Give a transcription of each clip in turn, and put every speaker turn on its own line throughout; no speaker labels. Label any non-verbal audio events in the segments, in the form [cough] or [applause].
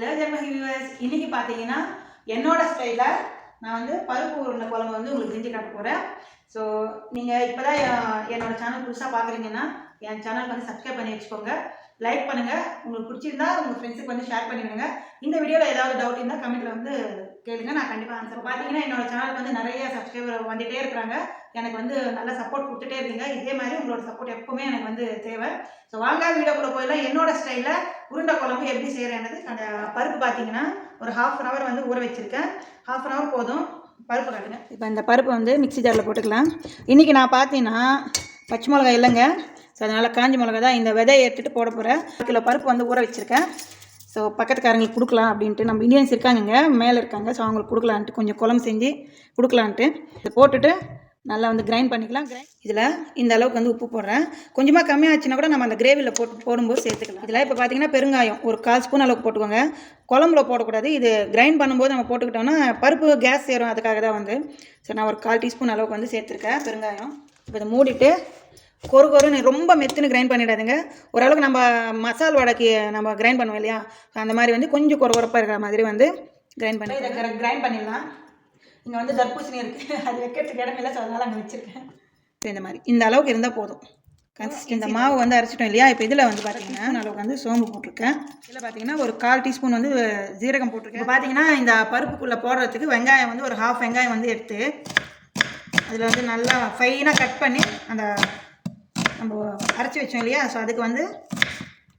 Hello ஜென்மஹி viewers இன்றைக்கி பார்த்தீங்கன்னா என்னோட ஸ்டைலில் நான் வந்து பருப்பு உருண்டை குழம்பு வந்து உங்களுக்கு செஞ்சு காட்ட போகிறேன் ஸோ நீங்கள் இப்போ தான் என்னோட சேனல் புதுசாக பார்க்குறீங்கன்னா என் சேனலுக்கு வந்து சப்ஸ்கிரைப் பண்ணி வச்சுக்கோங்க. லைக் பண்ணுங்கள் உங்களுக்கு பிடிச்சிருந்தா உங்கள் ஃப்ரெண்ட்ஸுக்கு வந்து ஷேர் பண்ணிவிடுங்க இந்த வீடியோவில் ஏதாவது டவுட் இருந்தால் கமெண்ட்டில் வந்து கேளுங்க. நான் கண்டிப்பாக ஆன்சர் பார்த்தீங்கன்னா என்னோட சேனலுக்கு வந்து நிறைய சப்ஸ்கிரைபர் வந்துகிட்டே இருக்கிறாங்க. எனக்கு வந்து நல்ல சப்போர்ட் கொடுத்துட்டே இருக்கீங்க. இதே மாதிரி உங்களோட சப்போர்ட் எப்பவுமே எனக்கு வந்து தேவை. ஸோ வாங்க வீடியோக்குள்ளே போயிடலாம். என்னோட ஸ்டைலில் உருண்டை குழம்பு எப்படி செய்கிறேன்றது அந்த பருப்பு பார்த்தீங்கன்னா ஒரு ஹாஃப் அன் ஹவர் வந்து ஊற வச்சுருக்கேன். ஹாஃப் அன் ஹவர் போதும். பருப்பு காட்டுங்க. இப்போ இந்த பருப்பு வந்து மிக்ஸி ஜாரில் போட்டுக்கலாம். இன்றைக்கி நான் பார்த்தீங்கன்னா பச்சை மிளகாய் இல்லைங்க. ஸோ அதனால் காஞ்ச மிளகா தான் இந்த விதையை எடுத்துகிட்டு போட போகிறேன் கிலோ பருப்பு வந்து ஊற வச்சுருக்கேன். ஸோ பக்கத்துக்காரங்களுக்கு கொடுக்கலாம் அப்படின்ட்டு. நம்ம இந்தியன்ஸ் இருக்காங்கங்க மேலே இருக்காங்க. ஸோ அவங்களுக்கு கொடுக்கலான்ட்டு கொஞ்சம் குழம்பு செஞ்சு கொடுக்கலான்ட்டு. இதை போட்டுட்டு நல்லா வந்து கிரைண்ட் பண்ணிக்கலாம். கிரைண்ட் இதில் இந்த அளவுக்கு வந்து உப்பு போடுறேன். கொஞ்சமாக கம்மியாச்சுன்னா கூட நம்ம அந்த கிரேவியில் போட்டு போடும்போது சேர்த்துக்கலாம். இதில் இப்போ பார்த்தீங்கன்னா பெருங்காயம் ஒரு கால் ஸ்பூன் அளவுக்கு போட்டுக்கோங்க. குழம்புல போடக்கூடாது. இது கிரைண்ட் பண்ணும்போது நம்ம போட்டுக்கிட்டோம்னா பருப்பு கேஸ் சேரும். அதுக்காக தான் வந்து. ஸோ நான் ஒரு கால் டீஸ்பூன் அளவுக்கு வந்து சேர்த்துருக்கேன் பெருங்காயம். இப்போ இதை மூடிட்டு கொரு கொருன்னு ரொம்ப மெத்துன்னு கிரைண்ட் பண்ணிடாதுங்க. ஓரளவுக்கு நம்ம மசால் வடைக்கு நம்ம கிரைண்ட் பண்ணுவோம் இல்லையா? அந்த மாதிரி வந்து கொஞ்சம் கொர கொரப்பாக இருக்கிற மாதிரி வந்து கிரைண்ட் பண்ணி இதை கிரைண்ட் பண்ணிடலாம். இங்கே வந்து தர்பூசணி இருக்குது [laughs] அது வைக்கிறதுக்கு இடம் இல்லை ஸோ அதனால் அங்கே வச்சுருக்கேன். சரி, இந்த மாதிரி. இந்த அளவுக்கு இருந்தால் போதும். கன்சிஸ்ட் இந்த மாவு வந்து அரைச்சிட்டோம் இல்லையா? இப்போ இதில் வந்து பார்த்தீங்கன்னா அளவுக்கு வந்து சோம்பு போட்டிருக்கேன். இதில் பார்த்தீங்கன்னா ஒரு கால் டீஸ்பூன் வந்து ஜீரகம் போட்டிருக்கேன். இப்போ பார்த்தீங்கன்னா இந்த பருப்புக்குள்ளே போடுறதுக்கு வெங்காயம் வந்து ஒரு ஹாஃப் வெங்காயம் வந்து எடுத்து அதில் வந்து நல்லா ஃபைனாக கட் பண்ணி அந்த நம்ம அரைச்சி வச்சோம் இல்லையா? ஸோ அதுக்கு வந்து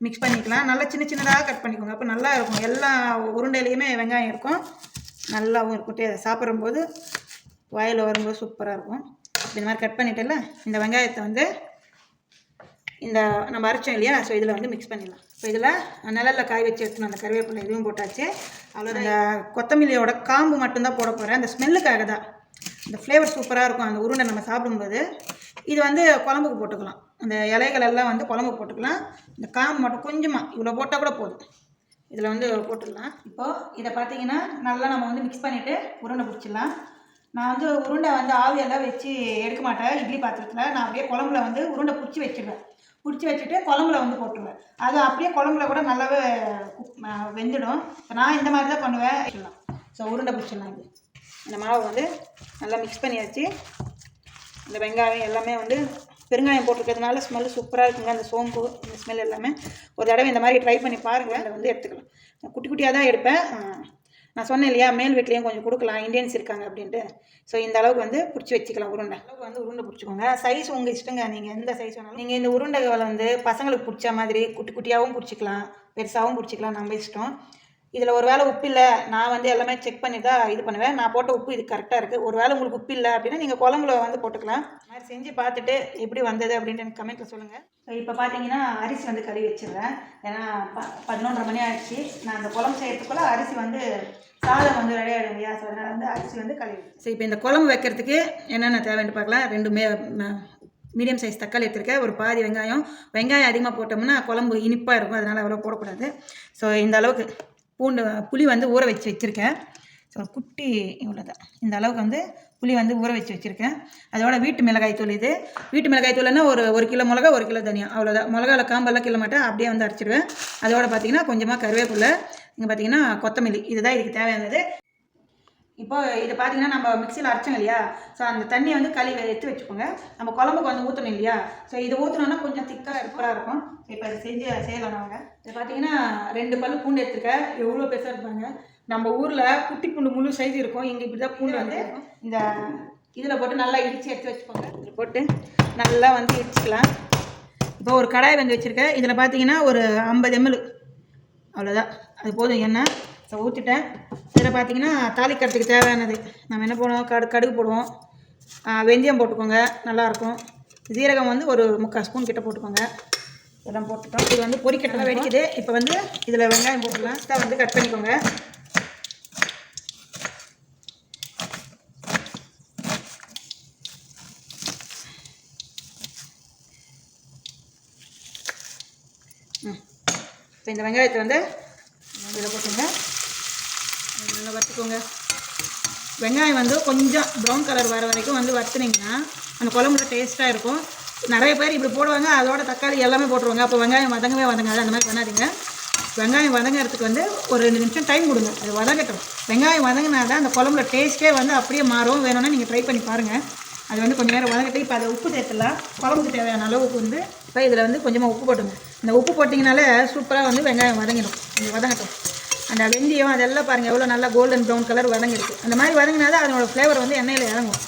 மிக்ஸ் பண்ணிக்கலாம். நல்லா சின்ன சின்னதாக கட் பண்ணிக்கோங்க. அப்போ நல்லா இருக்கும். எல்லா உருண்டையிலையுமே வெங்காயம் இருக்கும். நல்லாவும் இருக்கும் டே சாப்பிடும்போது வாயில் வரும்போது சூப்பராக இருக்கும். இந்த மாதிரி கட் பண்ணிட்டல இந்த வெங்காயத்தை வந்து இந்த நம்ம அரைச்சோம் இல்லையா? ஸோ இதில் வந்து மிக்ஸ் பண்ணிடலாம். இப்போ இதில் நிழலில் காய் வச்சு எடுத்துணும் அந்த கருவேப்பிலை இதுவும் போட்டாச்சு. அவ்வளோ இந்த கொத்தமல்லியோட காம்பு மட்டும்தான் போட போகிறேன் அந்த ஸ்மெல்லுக்காக தான். இந்த ஃப்ளேவர் சூப்பராக இருக்கும். அந்த உருண்டை நம்ம சாப்பிடும்போது. இது வந்து குழம்புக்கு போட்டுக்கலாம். அந்த இலைகள் எல்லாம் வந்து குழம்புக்கு போட்டுக்கலாம். இந்த காம்பு மட்டும் கொஞ்சமாக இவ்வளோ போட்டால் கூட போதும். இதில் வந்து போட்டுடலாம். இப்போது இதை பார்த்தீங்கன்னா நல்லா நம்ம வந்து மிக்ஸ் பண்ணிவிட்டு உருண்டை பிடிச்சிடலாம். நான் வந்து உருண்டை வந்து ஆவியெல்லாம் வச்சு எடுக்க மாட்டேன் இட்லி பாத்திரத்தில். நான் அப்படியே குழம்புல வந்து உருண்டை பிடிச்சி வச்சிடுவேன். பிடிச்சி வச்சுட்டு குழம்புல வந்து போட்டுருவேன். அது அப்படியே குழம்புல கூட நல்லாவே வெந்துடும். இப்போ நான் இந்த மாதிரி தான் பண்ணுவேன். வச்சிடலாம். ஸோ உருண்டை பிடிச்சிடலாம் இது. இந்த மாவு வந்து நல்லா மிக்ஸ் பண்ணியாச்சு. இந்த வெங்காயம் எல்லாமே வந்து பெருங்காயம் போட்டிருக்கிறதுனால ஸ்மெல் சூப்பராக இருக்குங்க. அந்த சோம்பு இந்த ஸ்மெல் எல்லாமே. ஒரு தடவை இந்த மாதிரி ட்ரை பண்ணி பாருங்கள் அதை வந்து எடுத்துக்கலாம். நான் குட்டி குட்டியாக தான் எடுப்பேன். நான் சொன்னேன் இல்லையா மேல் வீட்லேயும் கொஞ்சம் கொடுக்கலாம். இந்தியன்ஸ் இருக்காங்க அப்படின்ட்டு. ஸோ இந்த அளவுக்கு வந்து பிடிச்சி வச்சுக்கலாம் உருண்டை. அளவுக்கு வந்து உருண்டை பிடிச்சிக்கோங்க. சைஸ் உங்கள் இஷ்டங்க. நீங்கள் எந்த சைஸ் வேணாலும். நீங்கள் இந்த உருண்டைகளை வந்து பசங்களுக்கு பிடிச்ச மாதிரி குட்டி குட்டியாகவும் பிடிச்சிக்கலாம். பெருசாகவும் பிடிச்சிக்கலாம். நம்ம இஷ்டம். இதில் ஒரு வேளை உப்பு இல்லை நான் வந்து எல்லாமே செக் பண்ணி தான் இது பண்ணுவேன். நான் போட்ட உப்பு இது கரெக்டாக இருக்குது ஒரு வேளை உங்களுக்கு உப்பு இல்லை அப்படின்னா நீங்கள் குழம்புல வந்து போட்டுக்கலாம். மாதிரி செஞ்சு பார்த்துட்டு எப்படி வந்தது அப்படின்ட்டு எனக்கு கமெண்ட்டில் சொல்லுங்கள் ஸோ இப்போ பார்த்தீங்கன்னா அரிசி வந்து கழுவி வச்சிடுறேன். ஏன்னா ப பதினொன்றரை மணி ஆயிடுச்சு. நான் அந்த குழம்பு செய்யறதுக்குள்ள அரிசி வந்து சாதம் வந்து ரெடி ஆகிடும் இல்லையா? ஸோ அதனால் வந்து அரிசி வந்து கழுவி ஸோ இப்போ இந்த குழம்பு வைக்கிறதுக்கு என்னென்ன தேவைன்னு பார்க்கலாம். ரெண்டு மே மீடியம் சைஸ் தக்காளி எடுத்திருக்கேன். ஒரு பாதி வெங்காயம். வெங்காயம் அதிகமாக போட்டோம்னா குழம்பு இனிப்பாக இருக்கும். அதனால் அவ்வளோ போடக்கூடாது. ஸோ இந்த அளவுக்கு பூண்டு புளி வந்து ஊற வச்சு வச்சுருக்கேன். ஸோ குட்டி இவ்வளோ தான் இந்த அளவுக்கு வந்து புளி வந்து ஊற வச்சு வச்சுருக்கேன். அதோட வீட்டு மிளகாய் தூள் இது. வீட்டு மிளகாய் தூள்னா ஒரு ஒரு கிலோ மிளகா ஒரு கிலோ தனியாக அவ்வளோதான் மிளகாவில் காம்பெல்லாம் கிலோ மாட்டேன் அப்படியே வந்து அரைச்சிடுவேன் அதோட பார்த்தீங்கன்னா கொஞ்சமாக கருவேப்பிலை இங்கே பார்த்தீங்கன்னா கொத்தமல்லி. இதுதான் இதுக்கு தேவையானது. இப்போ இது பார்த்தீங்கன்னா நம்ம மிக்சியில் அரைச்சோம் இல்லையா? ஸோ அந்த தண்ணியை வந்து கழுவி எடுத்து வச்சுக்கோங்க. நம்ம குழம்புக்கு வந்து ஊற்றணும் இல்லையா? ஸோ இது ஊற்றினோன்னா கொஞ்சம் திக்காக சூப்பராக இருக்கும். இப்போ இதை செஞ்சு செய்யலாம் நாங்கள் இது பார்த்தீங்கன்னா ரெண்டு பல்லு பூண்டு எடுத்துருக்கேன். எவ்வளோ பெருசாக இருப்பாங்க நம்ம ஊரில் குட்டி பூண்டு முழு சைஸ் இருக்கும். இங்கே இப்படி தான் பூண்டு வந்து இந்த இதில் போட்டு நல்லா இடித்து எடுத்து வச்சுக்கோங்க. இதில் போட்டு நல்லா வந்து இடிச்சுக்கலாம். இப்போ ஒரு கடாய் வந்து வச்சுருக்கேன். இதில் பார்த்தீங்கன்னா ஒரு ஐம்பது எம்எல் அவ்வளோதான் அது போதும் எண்ணெய். ஸோ ஊற்றிட்டேன் இதில் பார்த்தீங்கன்னா தாளிக்கிறதுக்கு தேவையானது. நம்ம என்ன போடுவோம் கடு கடுகு போடுவோம். வெந்தயம் போட்டுக்கோங்க. நல்லாயிருக்கும் ஜீரகம் வந்து ஒரு முக்கால் ஸ்பூன் கிட்ட போட்டுக்கோங்க. இதெல்லாம் போட்டுட்டோம். இது வந்து பொரிக்கட்டெல்லாம் வெடிக்குது. இப்போ வந்து இதில் வெங்காயம் போட்டுக்கலாம். ஸ்டவ் வந்து கட் பண்ணிக்கோங்க. ம். இப்போ இந்த வெங்காயத்தை வந்து இதில் போட்டுங்க வச்சுக்கோங்க வெங்காயம் வந்து கொஞ்சம் ப்ரௌன் கலர் வர வரைக்கும் வந்து வறுத்துனீங்கன்னா அந்த குழம்புல டேஸ்ட்டாக இருக்கும். நிறைய பேர் இப்படி போடுவாங்க அதோட தக்காளி எல்லாமே போட்டுருவாங்க. அப்போ வெங்காயம் வதங்கவே வதங்காது அந்த மாதிரி பண்ணாதீங்க. வெங்காயம் வதங்கிறதுக்கு வந்து ஒரு ரெண்டு நிமிஷம் டைம் கொடுங்க. அது வதங்கட்டும். வெங்காயம் வதங்கினா தான் அந்த குழம்புல டேஸ்ட்டே வந்து அப்படியே மாறும். வேணும்னா நீங்கள் ட்ரை பண்ணி பாருங்கள் அது வந்து கொஞ்சம் நேரம் வதங்கிட்டு இப்போ அதை உப்பு சேர்த்துலாம் குழம்புக்கு தேவையான அளவுக்கு வந்து இப்போ இதில் வந்து கொஞ்சமாக உப்பு போட்டுங்க. இந்த உப்பு போட்டிங்கனால சூப்பராக வந்து வெங்காயம் வதங்கிடும். கொஞ்சம் வதங்கட்டும். அந்த வெந்தயம் அதெல்லாம் பாருங்கள் எவ்வளோ நல்லா கோல்டன் ப்ரௌன் கலர் வதங்கிருக்கு அந்த மாதிரி வதங்கினா தான் அதனோட ஃப்ளேவர் வந்து எண்ணெயில் இறங்கும்.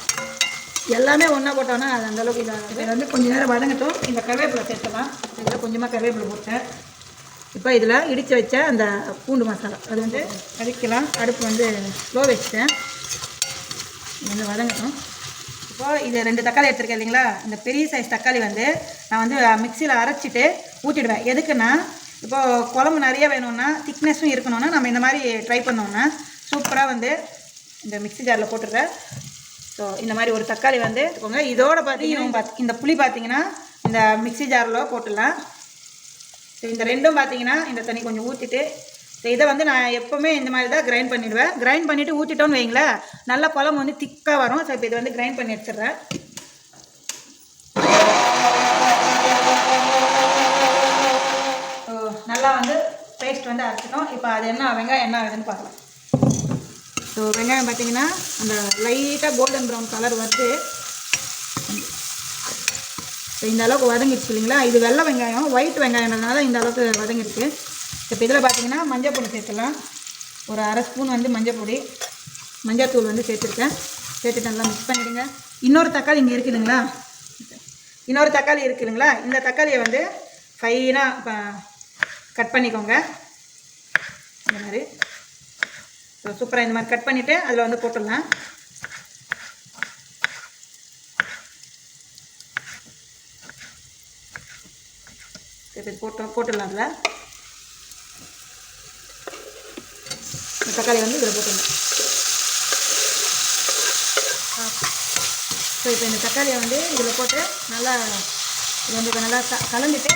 எல்லாமே ஒன்றா போட்டோன்னா அது அந்த அளவுக்கு இதாக இதில் வந்து கொஞ்ச நேரம் வதங்கட்டும். இந்த கருவேப்பிலை சேர்த்துலாம் இதில் கொஞ்சமாக கருவேப்பிலை போட்டேன். இப்போ இதில் இடித்து வச்ச அந்த பூண்டு மசாலா. அது வந்து கறிக்கலாம் அடுப்பு வந்து ஸ்லோ வச்சுட்டேன். இது வந்து வதங்கட்டும். இப்போ இது ரெண்டு தக்காளி எடுத்துருக்கேன் இல்லைங்களா? இந்த பெரிய சைஸ் தக்காளி வந்து நான் வந்து மிக்சியில் அரைச்சிட்டு ஊற்றிடுவேன் எதுக்குன்னா இப்போ குழம்பு நிறைய வேணும்னா திக்னஸும் இருக்கணும்னா நம்ம இந்த மாதிரி ட்ரை பண்ணோம்னா சூப்பராக வந்து இந்த மிக்ஸி ஜாரில் போட்டுடுறேன் ஸோ இந்த மாதிரி ஒரு தக்காளி வந்து எடுத்துக்கோங்க. இதோட பார்த்தீங்கன்னா இந்த புளி பார்த்தீங்கன்னா இந்த மிக்ஸி ஜாரில் போட்டுடலாம். ஸோ இந்த ரெண்டும் பார்த்தீங்கன்னா இந்த தண்ணி கொஞ்சம் ஊற்றிட்டு ஸோ இதை வந்து நான் எப்போவுமே இந்த மாதிரி தான் கிரைண்ட் பண்ணிடுவேன். கிரைண்ட் பண்ணிவிட்டு ஊற்றிட்டோன்னு வைங்களேன் நல்லா குழம்பு வந்து திக்காக வரும். ஸோ இப்போ இதை வந்து கிரைண்ட் பண்ணி எடுத்துடுறேன் ஸோ நல்லா வந்து பேஸ்ட் வந்து அரைச்சிட்டோம் இப்போ அது என்ன வெங்காயம் என்ன ஆகுதுன்னு பார்க்கலாம். ஸோ வெங்காயம் பார்த்தீங்கன்னா அந்த லைட்டாக கோல்டன் ப்ரௌன் கலர் வருது. இந்த அளவுக்கு வதங்கிடுச்சு இல்லைங்களா? இது வெள்ளை வெங்காயம் ஒயிட் வெங்காயம்னால இந்த அளவுக்கு வதங்கிருக்கு இப்போ இதில் பார்த்தீங்கன்னா மஞ்சள் பொடி சேர்த்துலாம் ஒரு அரை ஸ்பூன் வந்து மஞ்சள் பொடி மஞ்சள் வந்து சேர்த்துருக்கேன். சேர்த்துட்டு நல்லா மிக்ஸ் பண்ணிவிடுங்க இன்னொரு தக்காளி இங்கே இருக்குதுங்களா இன்னொரு தக்காளி இருக்குதுங்களா இந்த தக்காளியை வந்து ஃபைனாக கட் பண்ணிக்கோங்க. இந்த மாதிரி. ஸோ சூப்பராக இந்த மாதிரி கட் பண்ணிவிட்டு அதில் வந்து போட்டுடலாம். இப்போ போட்டு போட்டோம் போட்டுடலாம் அதில். தக்காளி வந்து இதில் போட்டுடலாம். ஸோ இப்போ இந்த தக்காளியை வந்து இதில் போட்டு நல்லா இது வந்து நல்லா க கலந்துட்டு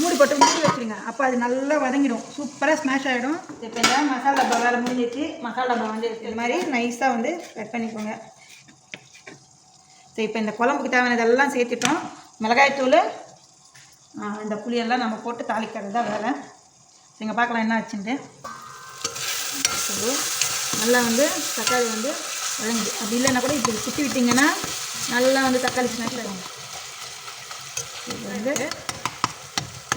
மூடி போட்டு மூடி வச்சுருங்க. அப்போ அது நல்லா வதங்கிடும். சூப்பராக ஸ்மாஷ் ஆகிடும் இப்போ இந்த மசாலா டப்பா வேலை முடிஞ்சிச்சு மசாலா டப்பா வந்து இது மாதிரி நைஸாக வந்து கட் பண்ணிக்கோங்க. ஸோ இப்போ இந்த குழம்புக்கு தேவையானதெல்லாம் சேர்த்துட்டோம். மிளகாய்த்தூள் இந்த புளியெல்லாம் நம்ம போட்டு தாளிக்கிறது தான் வேலை. ஸோ இங்கே பார்க்கலாம் என்ன ஆச்சுன்ட்டு. நல்லா வந்து தக்காளி வந்து வதங்குது. அப்படி இல்லைன்னா கூட இப்படி சுற்றி விட்டிங்கன்னா நல்லா வந்து தக்காளி ஸ்மாஷ் ஆகும் இது வந்து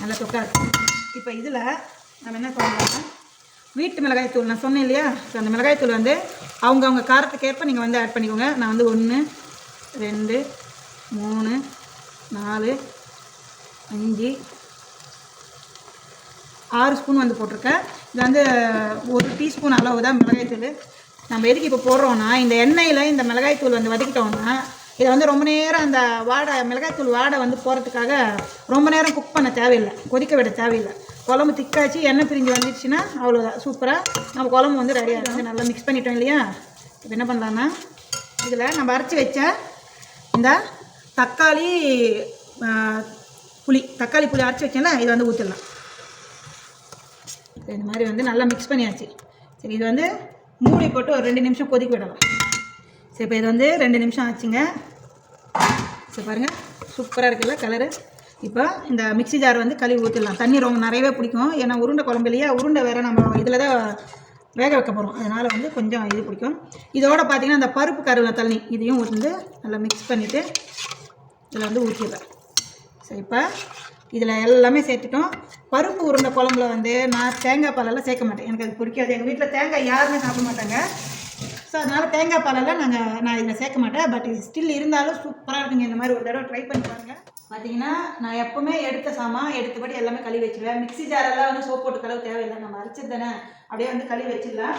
நல்லா தொக்கா இருக்கும் இப்போ இதில் நம்ம என்ன பண்ணலாம்னா வீட்டு மிளகாய் தூள் நான் சொன்னேன் இல்லையா? ஸோ அந்த மிளகாய் தூள் வந்து அவங்கவுங்க காரத்துக்கு ஏற்ப நீங்கள் வந்து ஆட் பண்ணிக்கோங்க. நான் வந்து ஒன்று ரெண்டு மூணு நாலு அஞ்சு ஆறு ஸ்பூன் வந்து போட்டிருக்கேன். இது வந்து ஒரு டீஸ்பூன் அளவு தான் மிளகாய்த்தூள் நம்ம எதுக்கு இப்போ போடுறோன்னா இந்த எண்ணெயில் இந்த மிளகாய்த்தூள் வந்து வதக்கிட்டோம்னா இதை வந்து ரொம்ப நேரம் அந்த வாடை மிளகாய்த்தூள் வாடை வந்து போகிறதுக்காக ரொம்ப நேரம் குக் பண்ண தேவையில்லை. கொதிக்க விட தேவையில்லை. குழம்பு திக்காச்சு எண்ணெய் பிரிஞ்சு வந்துடுச்சுன்னா அவ்வளோதான் சூப்பராக நம்ம குழம்பு வந்து ரெடியாக வந்து நல்லா மிக்ஸ் பண்ணிட்டோம் இல்லையா? இப்போ என்ன பண்ணலான்னா இதில் நம்ம அரைச்சி வச்ச இந்த தக்காளி புளி தக்காளி புளி அரைச்சி வச்சேன்ல இதை வந்து ஊற்றிடலாம் இந்த மாதிரி வந்து நல்லா மிக்ஸ் பண்ணியாச்சு. சரி இது வந்து மூடி போட்டு ஒரு ரெண்டு நிமிஷம் கொதிக்க விடலாம். சரி இப்போ இது வந்து ரெண்டு நிமிஷம் ஆச்சுங்க. சரி பாருங்கள் சூப்பராக இருக்குல்ல கலரு இப்போ இந்த மிக்ஸி ஜார் வந்து கழுவி ஊற்றிடலாம் தண்ணி ரொம்ப நிறையவே பிடிக்கும். ஏன்னா உருண்டை குழம்பு இல்லையா? உருண்டை வேறு நம்ம இதில் தான் வேக வைக்க போகிறோம் அதனால் வந்து கொஞ்சம் இது பிடிக்கும். இதோட பார்த்தீங்கன்னா அந்த பருப்பு கருவேல தண்ணி இதையும் வந்து நல்லா மிக்ஸ் பண்ணிவிட்டு இதில் வந்து ஊற்றிடுறேன் சரி இப்போ இதில் எல்லாமே சேர்த்துட்டோம். பருப்பு உருண்டை குழம்புல வந்து நான் தேங்காய் பாலெல்லாம் சேர்க்க மாட்டேன். எனக்கு அது பிடிக்காது. எங்கள் வீட்டில் தேங்காய் யாருமே சாப்பிட மாட்டாங்க. ஸோ அதனால் தேங்காய் பாலெல்லாம் நாங்கள் நான் இதில் சேர்க்க மாட்டேன். பட் இது ஸ்டில் இருந்தாலும் சூப்பராக இருக்குங்க. இந்த மாதிரி ஒரு தடவை ட்ரை பண்ணி பாருங்க. பார்த்தீங்கன்னா நான் எப்போவுமே எடுத்த சாமான் எடுத்தபடி எல்லாமே கழுவி வச்சிருவேன். மிக்ஸி ஜாரெல்லாம் வந்து சோப் போட்டு கழுவு தேவையில்லை. நம்ம அரைச்சது தானே? அப்படியே வந்து கழுவி வச்சிடலாம்.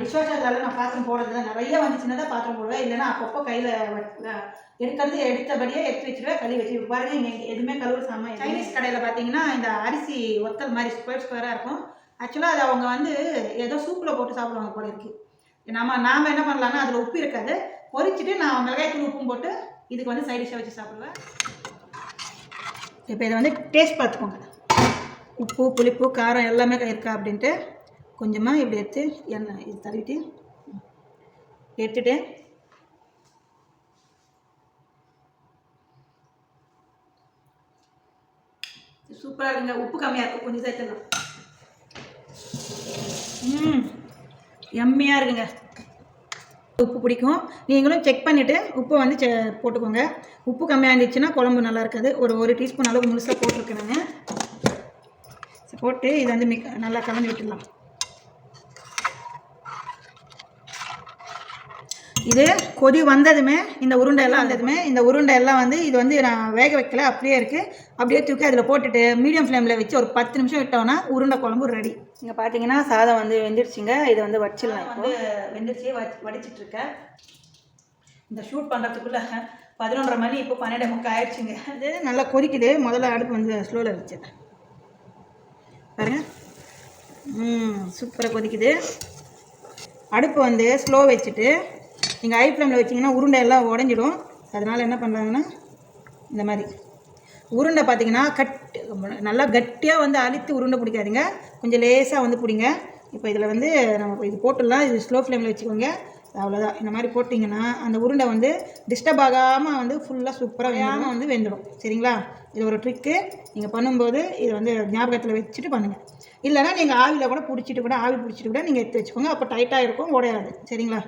டிஷ்வாஷர் ஜாரில் நான் பாத்திரம் போடுறது நிறைய வந்துச்சுன்னா தான் பாத்திரம் போடுவேன். இல்லைன்னா அப்பப்போ கையில் எடுக்கிறது எடுத்தபடியே எடுத்து வச்சிருவேன். கழுவி வச்சு பாருங்க இங்கே எதுவுமே கழுவு சாமான் சைனீஸ் கடையில் பார்த்தீங்கன்னா இந்த அரிசி ஒத்தல் மாதிரி ஸ்கொயர் ஸ்கொயராக இருக்கும். ஆக்சுவலாக அது அவங்க வந்து ஏதோ சூப்பில் போட்டு சாப்பிடுவாங்க போல இருக்குது நாம நாம் என்ன பண்ணலாம்னா அதில் உப்பு இருக்காது. பொரிச்சிட்டு நான் மிளகாய் தூள் உப்பும் போட்டு இதுக்கு வந்து சைட் டிஷ்ஷாக வச்சு சாப்பிடுவேன். இப்போ இதை வந்து டேஸ்ட் பார்த்துக்கோங்க. உப்பு புளிப்பு காரம் எல்லாமே இருக்கா அப்படின்ட்டு கொஞ்சமாக இப்படி எடுத்து எண்ணெய் இது தடவிட்டு எடுத்துட்டு சூப்பராக இருக்குங்க. உப்பு கம்மியாக இருக்கும் கொஞ்சம் சேர்த்துடலாம். ம் எம்மையாக இருக்குங்க. உப்பு பிடிக்கும். நீங்களும் செக் பண்ணிவிட்டு உப்பு வந்து செ போட்டுக்கோங்க. உப்பு கம்மியாக இருந்துச்சுன்னா குழம்பு நல்லா இருக்காது. ஒரு ஒரு டீஸ்பூன் அளவு முழுசாக போட்டிருக்கேன் போட்டு இதை வந்து மிக் நல்லா கலந்து விட்டுடலாம். இது கொதி வந்ததுமே இந்த உருண்டை எல்லாம் வந்ததுமே இந்த உருண்டை எல்லாம் வந்து இது வந்து நான் வேக வைக்கல அப்படியே இருக்குது அப்படியே தூக்கி அதில் போட்டுட்டு மீடியம் ஃப்ளேமில் வச்சு ஒரு பத்து நிமிஷம் விட்டோம்னா உருண்டை குழம்பு ரெடி இங்கே பார்த்தீங்கன்னா சாதம் வந்து வெந்துருச்சுங்க. இது வந்து வச்சிடலாம் வந்து வெந்துருச்சு வடிச்சிட்டு இருக்கேன் இந்த ஷூட் பண்ணுறதுக்குள்ள பதினொன்றரை மணி இப்போ பன்னெண்டு முக்கால் ஆயிடுச்சுங்க. அது நல்லா கொதிக்குது. முதல்ல அடுப்பு வந்து ஸ்லோவில் வச்சேன் பாருங்க. ம் சூப்பராக கொதிக்குது. அடுப்பு வந்து ஸ்லோ வச்சுட்டு நீங்கள் ஹை ஃப்ளேமில் வச்சிங்கன்னா உருண்டை எல்லாம் உடஞ்சிடும். அதனால் என்ன பண்ணுறாங்கன்னா இந்த மாதிரி. உருண்டை பார்த்தீங்கன்னா கட் நல்லா கட்டியாக வந்து அழுத்தி உருண்டை பிடிக்காதீங்க. கொஞ்சம் லேசாக வந்து பிடிங்க. இப்போ இதில் வந்து நம்ம இது போட்டுடலாம். இது ஸ்லோ ஃப்ளேமில் வச்சுக்கோங்க. அவ்வளோதான் இந்த மாதிரி போட்டிங்கன்னா அந்த உருண்டை வந்து டிஸ்டர்ப் ஆகாமல் வந்து ஃபுல்லாக சூப்பராக வேகாமல் வந்து வெந்துடும். சரிங்களா? இது ஒரு ட்ரிக்கு நீங்கள் பண்ணும்போது இது வந்து ஞாபகத்தில் வச்சுட்டு பண்ணுங்கள் இல்லைன்னா நீங்கள் ஆவியில் கூட பிடிச்சிட்டு கூட ஆவி பிடிச்சிட்டு கூட நீங்கள் எடுத்து வச்சுக்கோங்க. அப்போ டைட்டாக இருக்கும் உடையாது சரிங்களா?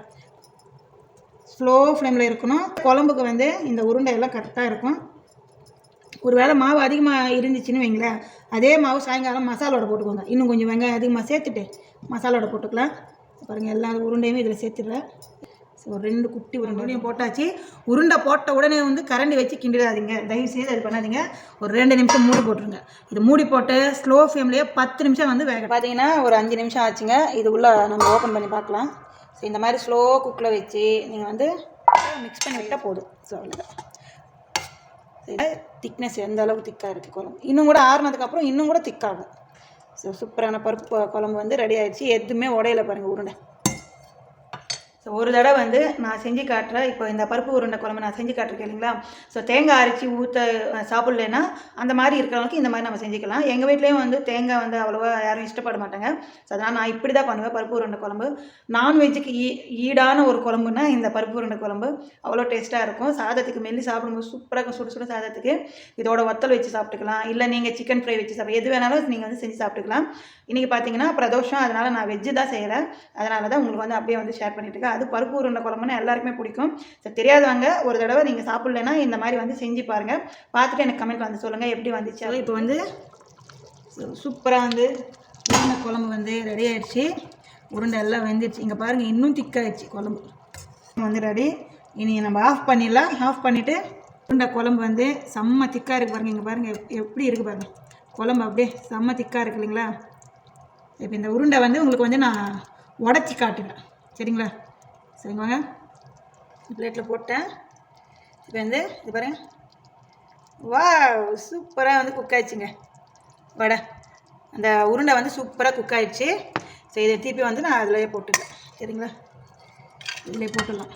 ஸ்லோ ஃப்ளேமில் இருக்கணும். குழம்புக்கு வந்து இந்த உருண்டை எல்லாம் கரெக்டாக இருக்கும். ஒரு வேளை மாவு அதிகமாக இருந்துச்சுன்னு வைங்களேன் அதே மாவு சாயங்காலம் மசாலோட போட்டுக்கோங்க. இன்னும் கொஞ்சம் வெங்காயம் அதிகமாக சேர்த்துட்டு மசாலோட போட்டுக்கலாம். பாருங்கள் எல்லா உருண்டையுமே இதில் சேர்த்துடுறேன். ஸோ ஒரு ரெண்டு குட்டி உருண்டையும் போட்டாச்சு. உருண்டை போட்ட உடனே வந்து கரண்டி வச்சு கிண்டிடாதீங்க. தயவு செய்து அது பண்ணாதீங்க. ஒரு ரெண்டு நிமிஷம் மூடி போட்டுருங்க. இது மூடி போட்டு ஸ்லோ ஃப்ளேம்லேயே பத்து நிமிஷம் வந்து வேக பார்த்தீங்கன்னா ஒரு அஞ்சு நிமிஷம் ஆச்சுங்க. இது உள்ளே நம்ம ஓப்பன் பண்ணி பார்க்கலாம் ஸோ இந்த மாதிரி ஸ்லோ குக்கில் வச்சு நீங்கள் வந்து மிக்ஸ் பண்ணி விட்டால் போதும். ஸோ அவ்வளோதான் திக்னஸ் எந்த அளவுக்கு திக்காக இருக்குது குழம்பு. இன்னும் கூட ஆறுனதுக்கப்புறம் இன்னும் கூட திக்காகும் ஸோ சூப்பரான பருப்பு குழம்பு வந்து ரெடி ஆகிடுச்சு எதுவுமே உடையில பாருங்கள் உருண்டை. ஸோ ஒரு தடவை வந்து நான் செஞ்சு காட்டுறேன் இப்போ இந்த பருப்பு உருண்டை குழம்பு நான் செஞ்சு காட்டுறேன் இல்லைங்களா? ஸோ தேங்காய் அரைச்சி ஊற்ற சாப்பிட்லன்னா அந்த மாதிரி இருக்கிறவங்களுக்கு இந்த மாதிரி நம்ம செஞ்சுக்கலாம். எங்கள் வீட்லேயும் வந்து தேங்காய் வந்து அவ்வளோவா யாரும் இஷ்டப்பட மாட்டாங்க. ஸோ அதனால் நான் இப்படி தான் பண்ணுவேன் பருப்பு உருண்டை குழம்பு. நான்வெஜ்ஜுக்கு ஈ ஈடான ஒரு குழம்புனா இந்த பருப்பு உருண்டை குழம்பு. அவ்வளோ டேஸ்ட்டாக இருக்கும். சாதத்துக்கு மெல்லி சாப்பிடும்போது சூப்பராக இருக்கும் சுடு சுடு சாதத்துக்கு இதோட வத்தல் வச்சு சாப்பிட்டுக்கலாம். இல்லை நீங்கள் சிக்கன் ஃப்ரை வச்சு சாப்பிட எது வேணாலும் நீங்கள் வந்து செஞ்சு சாப்பிட்டுக்கலாம். இன்றைக்கி பார்த்தீங்கன்னா பிரதோஷம் அதனால் நான் வெஜ்ஜு தான் செய்கிறேன் அதனால தான் உங்களுக்கு வந்து அப்படியே வந்து ஷேர் பண்ணிட்டு இருக்கேன். அது பருப்பு உருண்டை குழம்புனா எல்லாருக்குமே பிடிக்கும். ஸோ தெரியாதவங்க ஒரு தடவை நீங்கள் சாப்பிட்லன்னா இந்த மாதிரி வந்து செஞ்சு பாருங்கள் பார்த்துட்டு எனக்கு கமெண்ட் வந்து சொல்லுங்கள் எப்படி வந்துச்சு? இப்போ வந்து சூப்பராக வந்து உருண்டை குழம்பு வந்து ரெடி ஆயிடுச்சு. உருண்டை எல்லாம் வெந்துடுச்சு இங்கே பாருங்கள் இன்னும் திக்காயிடுச்சு குழம்பு. வந்து ரெடி இனி நம்ம ஆஃப் பண்ணிடலாம். ஆஃப் பண்ணிவிட்டு உருண்டை குழம்பு வந்து செம்ம திக்காக இருக்குது பாருங்கள் இங்கே பாருங்கள் எப்படி இருக்குது பாருங்கள் குழம்பு அப்படியே செம்ம திக்காக இருக்கு இல்லைங்களா? இப்போ இந்த உருண்டை வந்து உங்களுக்கு வந்து நான் உடச்சி காட்டுவேன். சரிங்களா? சரிங்க வாங்க பிளேட்டில் போட்டேன். இப்போ வந்து இது பாருங்க. வா சூப்பராக வந்து குக் ஆயிடுச்சுங்க. வடை. அந்த உருண்டை வந்து சூப்பராக குக் ஆயிடுச்சு. ஸோ இதை திருப்பி வந்து நான் அதிலேயே போட்டுக்கிறேன். சரிங்களா? இதிலே போட்டுடலாம்.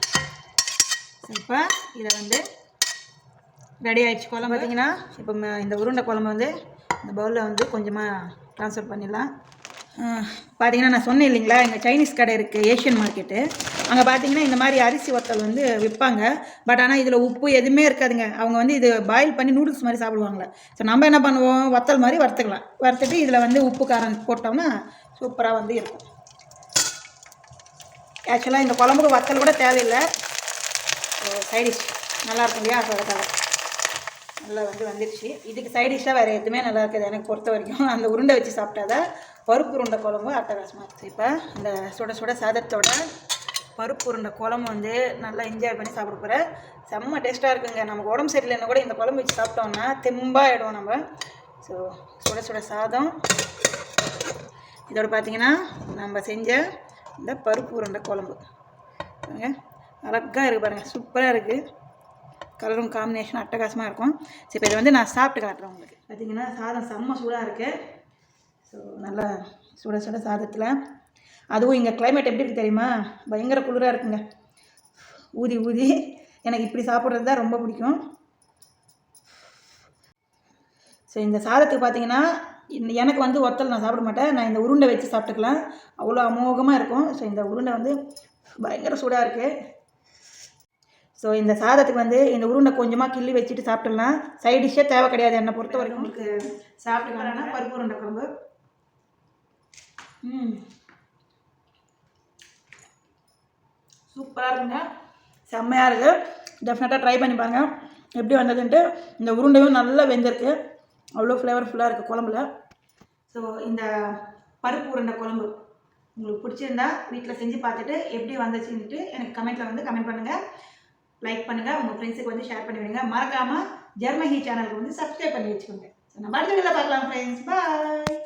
இப்போ இதை வந்து ரெடி ஆயிடுச்சு குழம்பு. பார்த்தீங்கன்னா இப்போ இந்த உருண்டை குழம்பு வந்து இந்த பவுலில் வந்து கொஞ்சமாக ட்ரான்ஸ்ஃபர் பண்ணிடலாம். பார்த்தீங்கன்னா நான் சொன்னேன் இல்லைங்களா எங்கள் சைனீஸ் கடை இருக்குது ஏஷியன் மார்க்கெட்டு அங்கே பார்த்தீங்கன்னா இந்த மாதிரி அரிசி வத்தல் வந்து விற்பாங்க பட் ஆனால் இதில் உப்பு எதுவுமே இருக்காதுங்க. அவங்க வந்து இது பாயில் பண்ணி நூடுல்ஸ் மாதிரி சாப்பிடுவாங்களே ஸோ நம்ம என்ன பண்ணுவோம்? வத்தல் மாதிரி வறுத்துக்கலாம். வறுத்துட்டு இதில் வந்து உப்பு காரம் போட்டோம்னா சூப்பராக வந்து இருக்கும். ஆக்சுவலாக இந்த குழம்புக்கு வத்தல் கூட தேவையில்லை. சைடிஷ் நல்லாயிருக்கும் இல்லையா? ஸோ நல்லா வந்து வந்துடுச்சு இதுக்கு சைடிஷ்ஷாக வேறு எதுவுமே நல்லா இருக்காது. எனக்கு பொறுத்த வரைக்கும். அந்த உருண்டை வச்சு சாப்பிட்டாதான் பருப்பு உருண்டை குழம்பு அட்டகாசமாக இருக்குது இப்போ இந்த சுட சுட சாதத்தோட பருப்பு உருண்டை குழம்பு வந்து நல்லா என்ஜாய் பண்ணி சாப்பிட போகிறேன் செம்ம டேஸ்ட்டாக இருக்குங்க. நமக்கு உடம்பு சரியில்லைன்னா கூட இந்த குழம்பு வச்சு சாப்பிட்டோம்னா தெம்பாயிடும் நம்ம. ஸோ சுட சுட சாதம். இதோட பார்த்தீங்கன்னா நம்ம செஞ்ச இந்த பருப்பு உருண்டை குழம்பு. பாருங்க. அழகாக இருக்குது பாருங்கள் சூப்பராக இருக்குது கலரும் காம்பினேஷன் அட்டகாசமாக இருக்கும். சரி இப்போ இதை வந்து நான் சாப்பிட்டு காட்டுறேன் உங்களுக்கு. பார்த்தீங்கன்னா சாதம் செம்ம சூடாக இருக்குது ஸோ நல்லா சுட சுட சாதத்தில். அதுவும் இங்கே கிளைமேட் எப்படி இருக்குது தெரியுமா? பயங்கர குளிராக இருக்குங்க. ஊதி ஊதி. எனக்கு இப்படி சாப்பிட்றது தான் ரொம்ப பிடிக்கும். ஸோ இந்த சாதத்துக்கு பார்த்தீங்கன்னா எனக்கு வந்து ஒத்தல் நான் சாப்பிட மாட்டேன். நான் இந்த உருண்டை வச்சு சாப்பிட்டுக்கலாம். அவ்வளோ அமோகமாக இருக்கும். ஸோ இந்த உருண்டை வந்து பயங்கர சூடாக இருக்குது ஸோ இந்த சாதத்துக்கு வந்து இந்த உருண்டை கொஞ்சமாக கிள்ளி வச்சுட்டு சாப்பிட்டுலாம் சைட் டிஷ்ஷே தேவை கிடையாது என்னை பொறுத்த வரைக்கும். உங்களுக்கு சாப்பிட்டுக்கலாம் பருப்பு உருண்டை குழம்பு. சூப்பராக இருக்குங்க செம்மையாக இருக்குது டெஃபினட்டாக ட்ரை பண்ணி பாருங்கள் எப்படி வந்ததுன்ட்டு இந்த உருண்டையும் நல்லா வெந்திருக்கு. அவ்வளோ ஃப்ளேவர்ஃபுல்லாக இருக்குது குழம்புல. ஸோ இந்த பருப்பு உருண்டை குழம்பு உங்களுக்கு பிடிச்சிருந்தா வீட்டில் செஞ்சு பார்த்துட்டு எப்படி வந்துச்சுன்ட்டு எனக்கு கமெண்ட்டில் வந்து கமெண்ட் பண்ணுங்கள் லைக் பண்ணுங்கள் உங்கள் ஃப்ரெண்ட்ஸுக்கு வந்து ஷேர் பண்ணி விடுங்க. மறக்காமல் ஜெர்மஹி சேனலுக்கு வந்து சப்ஸ்கிரைப் பண்ணி வச்சுக்கோங்க. ஸோ நம்ம அடுத்த வீட்டில் பார்க்கலாம் ஃப்ரெண்ட்ஸ் பாய்